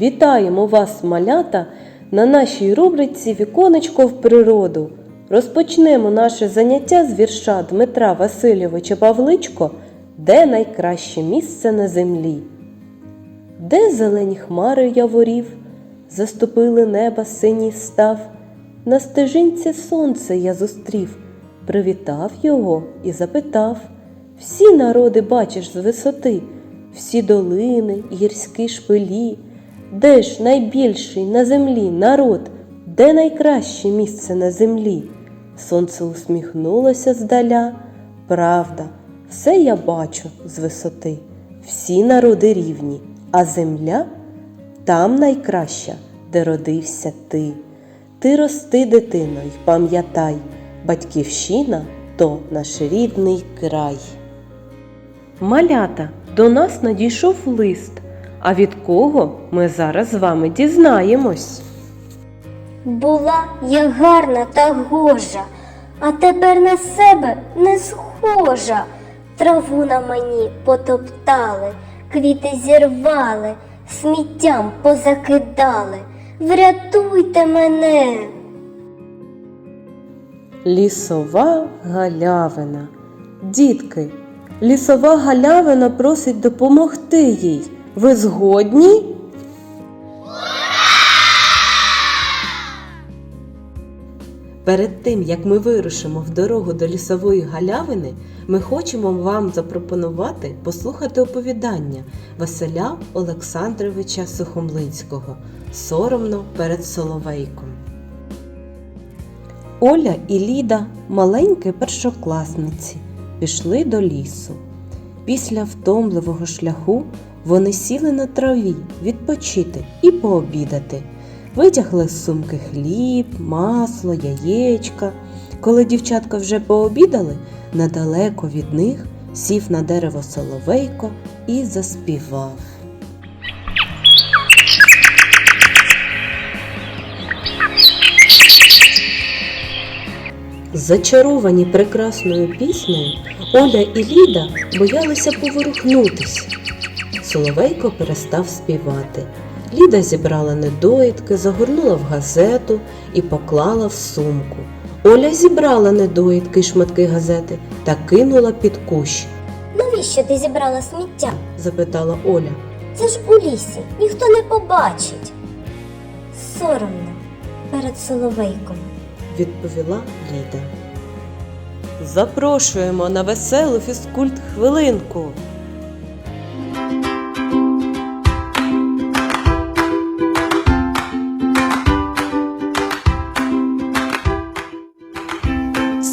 Вітаємо вас, малята, на нашій рубриці Віконечко в природу. Розпочнемо наше заняття з вірша Дмитра Васильовича Павличко Де найкраще місце на землі? Де зелені хмари яворів, заступили неба синій став, на стежинці сонце я зустрів, привітав його і запитав всі народи бачиш з висоти, всі долини, гірські шпилі, де ж найбільший на землі народ, де найкраще місце на землі? Сонце усміхнулося здаля, правда, все я бачу з висоти, всі народи рівні, а земля там найкраща, де родився ти. Ти рости, дитино, й пам'ятай, батьківщина то наш рідний край. Малята, до нас надійшов лист. А від кого ми зараз з вами дізнаємось? Була я гарна та гожа, а тепер на себе не схожа. Траву на мені потоптали, квіти зірвали, сміттям позакидали. Врятуйте мене. Лісова галявина. Дітки, лісова галявина просить допомогти їй. Ви згодні? Перед тим, як ми вирушимо в дорогу до лісової галявини, ми хочемо вам запропонувати послухати оповідання Василя Олександровича Сухомлинського Соромно перед Соловейком. Оля і Ліда, маленькі першокласниці, пішли до лісу. Після втомливого шляху вони сіли на траві відпочити і пообідати. Витягли з сумки хліб, масло, яєчка. Коли дівчатка вже пообідали, недалеко від них сів на дерево соловейко і заспівав. Зачаровані прекрасною піснею, Оля і Ліда боялися поворухнутись. Соловейко перестав співати. Ліда зібрала недоїдки, загорнула в газету і поклала в сумку. Оля зібрала недоїдки й шматки газети та кинула під кущ, Навіщо ти зібрала сміття? запитала Оля. Це ж у лісі, ніхто не побачить. Соромно перед соловейком. відповіла Ліда. Запрошуємо на веселу фізкульт хвилинку.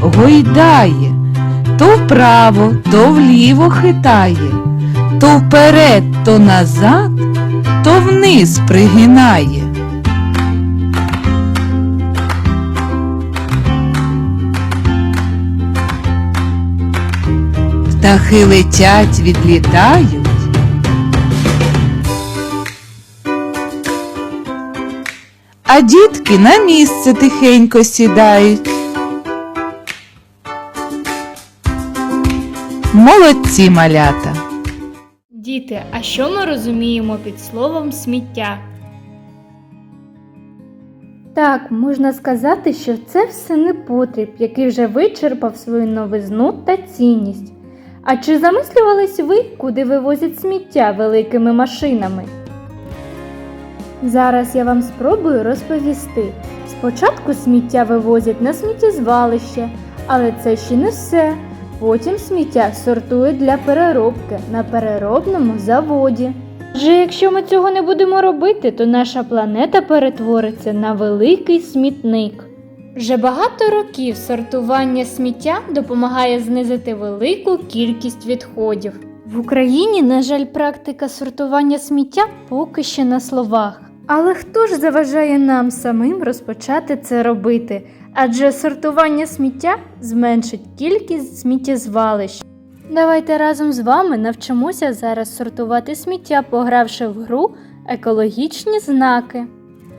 гойдає, то вправо, то вліво хитає, то вперед, то назад, то вниз пригинає. Птахи летять, відлітають. а дітки на місце тихенько сідають. Молодці малята. Діти, а що ми розуміємо під словом сміття? Так, можна сказати, що це все непотріб, який вже вичерпав свою новизну та цінність. А чи замислювались ви, куди вивозять сміття великими машинами? Зараз я вам спробую розповісти. Спочатку сміття вивозять на сміттєзвалище, але це ще не все. Потім сміття сортують для переробки на переробному заводі. Адже якщо ми цього не будемо робити, то наша планета перетвориться на великий смітник. Вже багато років сортування сміття допомагає знизити велику кількість відходів. В Україні, на жаль, практика сортування сміття поки ще на словах. Але хто ж заважає нам самим розпочати це робити? Адже сортування сміття зменшить кількість сміттєзвалищ. Давайте разом з вами навчимося зараз сортувати сміття, погравши в гру екологічні знаки.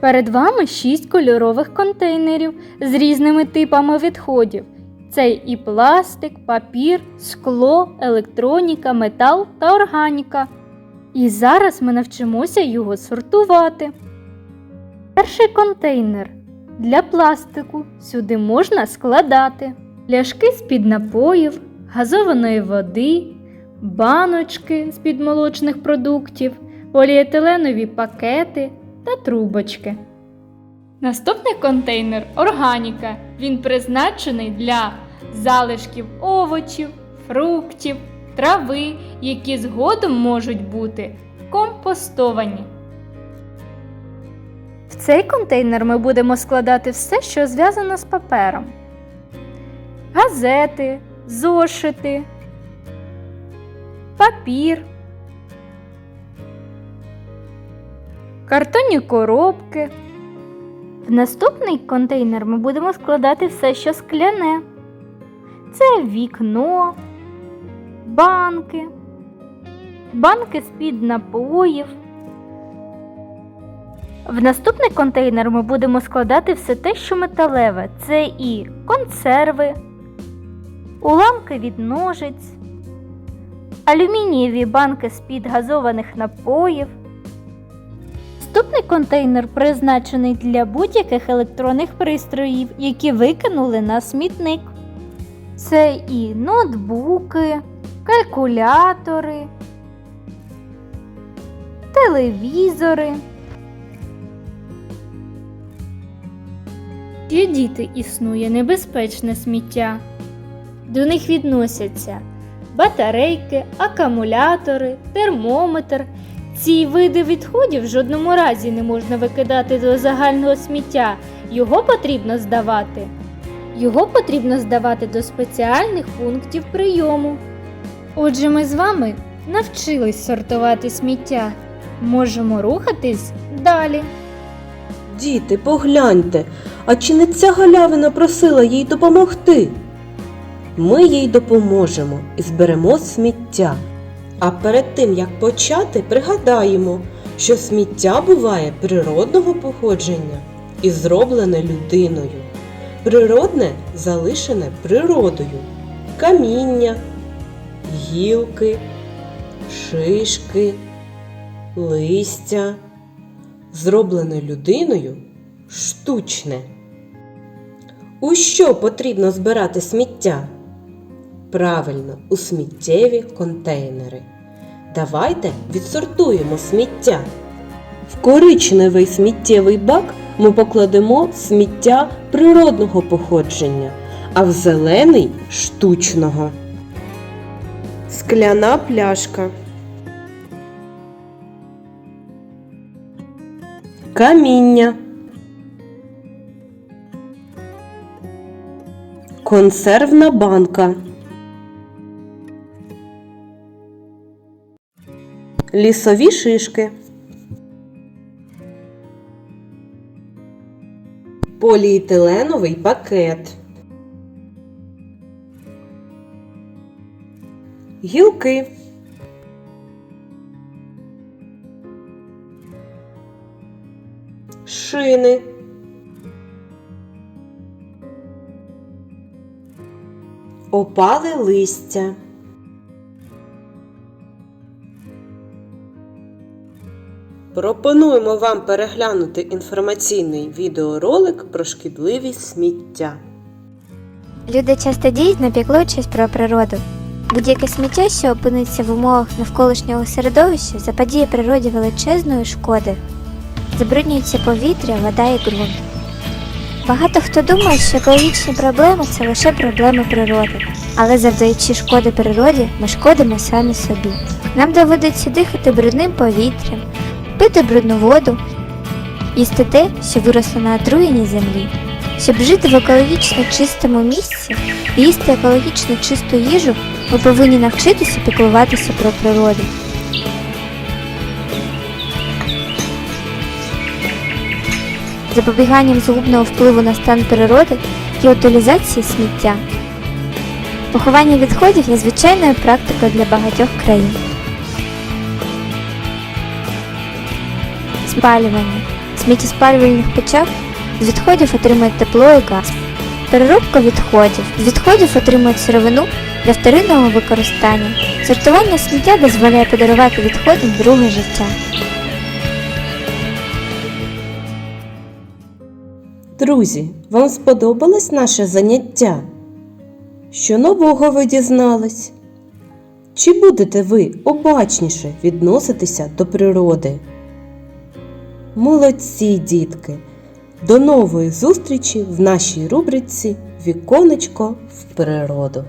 Перед вами шість кольорових контейнерів з різними типами відходів. Це і пластик, папір, скло, електроніка, метал та органіка. І зараз ми навчимося його сортувати. Перший контейнер для пластику. Сюди можна складати пляшки з-під напоїв, газованої води, баночки з-під молочних продуктів, поліетиленові пакети та трубочки. Наступний контейнер органіка. Він призначений для залишків овочів, фруктів, трави, які згодом можуть бути компостовані. Цей контейнер ми будемо складати все, що зв'язано з папером: газети, зошити, папір, картонні коробки. В наступний контейнер ми будемо складати все, що скляне. Це вікно, банки, банки з-під напоїв. В наступний контейнер ми будемо складати все те, що металеве. Це і консерви, уламки від ножиць, алюмінієві банки з-під газованих напоїв. Наступний контейнер призначений для будь-яких електронних пристроїв, які викинули на смітник. Це і ноутбуки, калькулятори, телевізори. Для діти існує небезпечне сміття. До них відносяться батарейки, акумулятори, термометр. Ці види відходів в жодному разі не можна викидати до загального сміття. Його потрібно здавати. Його потрібно здавати до спеціальних пунктів прийому. Отже, ми з вами навчились сортувати сміття. Можемо рухатись далі. Діти, погляньте, а чи не ця галявина просила їй допомогти? Ми їй допоможемо і зберемо сміття. А перед тим як почати, пригадаємо, що сміття буває природного походження і зроблене людиною. Природне залишене природою, каміння, гілки, шишки, листя, зроблене людиною штучне. У що потрібно збирати сміття? Правильно, у сміттєві контейнери. Давайте відсортуємо сміття. В коричневий сміттєвий бак ми покладемо сміття природного походження, а в зелений штучного. Скляна пляшка. Каміння. Консервна банка. Лісові шишки. Поліетиленовий пакет. Гілки. Шини. Опале листя. Пропонуємо вам переглянути інформаційний відеоролик про шкідливість сміття. Люди часто діють на піклуючись про природу. Будь-яке сміття, що опиниться в умовах навколишнього середовища, заподіє природі величезної шкоди. Забруднюється повітря, вода і ґрунт. Багато хто думає, що екологічні проблеми це лише проблеми природи. Але завдаючи шкоди природі, ми шкодимо самі собі. Нам доводиться дихати брудним повітрям, пити брудну воду, їсти те, що виросло на отруєній землі. Щоб жити в екологічно чистому місці і їсти екологічно чисту їжу, Ви повинні навчитися піклуватися про природу. Запобіганням згубного впливу на стан природи є утилізація сміття. Поховання відходів є звичайною практикою для багатьох країн. Спалювання. Сміттєспалювальних печах з відходів отримують тепло і газ. Переробка відходів. З відходів отримують сировину для вторинного використання. Сортування сміття дозволяє подарувати відходам друге життя. Друзі, вам сподобалось наше заняття? Що нового ви дізнались? Чи будете ви обачніше відноситися до природи? Молодці, дітки! До нової зустрічі в нашій рубриці Віконечко в природу.